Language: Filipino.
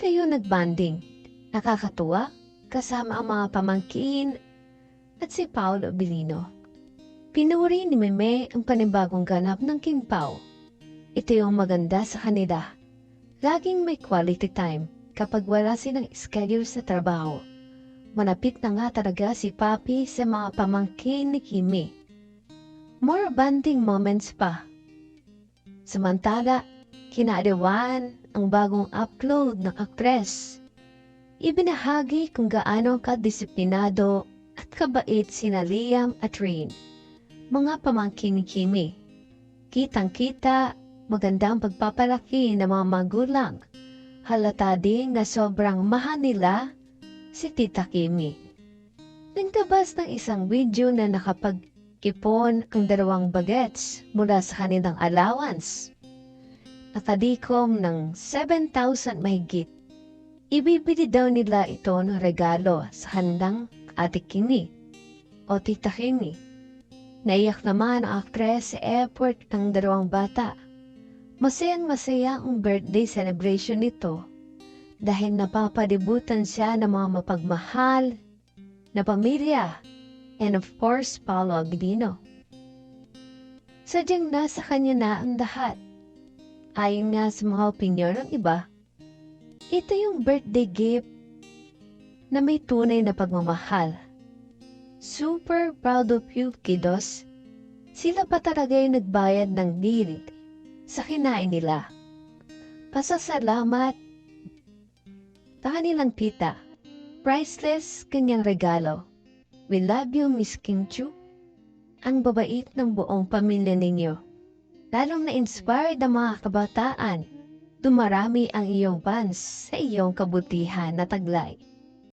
kayo nagbanding? Nakakatuwa kasama ang mga pamangkin at si Paolo Abilino. Pinuri ni Meme ang panibagong ganap ng King Pao. Ito yung maganda sa kanila. Laging may quality time kapag wala silang schedule sa trabaho. Manapit na nga talaga si Papi sa mga pamangkin ni Kimi. More bonding moments pa. Samantala, kinadawan ang bagong upload ng aktres. Ibinahagi kung gaano kadisiplinado at kabait sina Liam at Rain. Mga pamangkin ni Kimi. Kitang-kita, magandang pagpapalaki ng mga magulang. Halata din na sobrang mahal nila si Tita Kimi. Nagtabas ng isang video na nakapagkipon ang dalawang bagets mula sa kanilang allowance. Nakadikom ng 7,000 mahigit. Ibibili daw nila ito ng regalo sa handang ate Kimi o tita Kimi. Naiyak naman ang aktres sa airport ng dalawang bata. Masayang masaya ang birthday celebration nito dahil napapalibutan siya ng mga mapagmahal na pamilya and of course Paolo Aguilino. Sadyang nasa kanya na ang lahat. Ayon nga sa mga opinyon ng iba, ito yung birthday gift na may tunay na pagmamahal. Super proud of you, kiddos. Sila pa talaga yung nagbayad ng deal sa kinain nila. Pasasalamat sa kanilang tita. Priceless kanyang regalo. We love you, Miss Kim Chu. Ang babait ng buong pamilya ninyo. Lalong na-inspired ang mga kabataan. Dumarami ang iyong fans sa iyong kabutihan na taglay.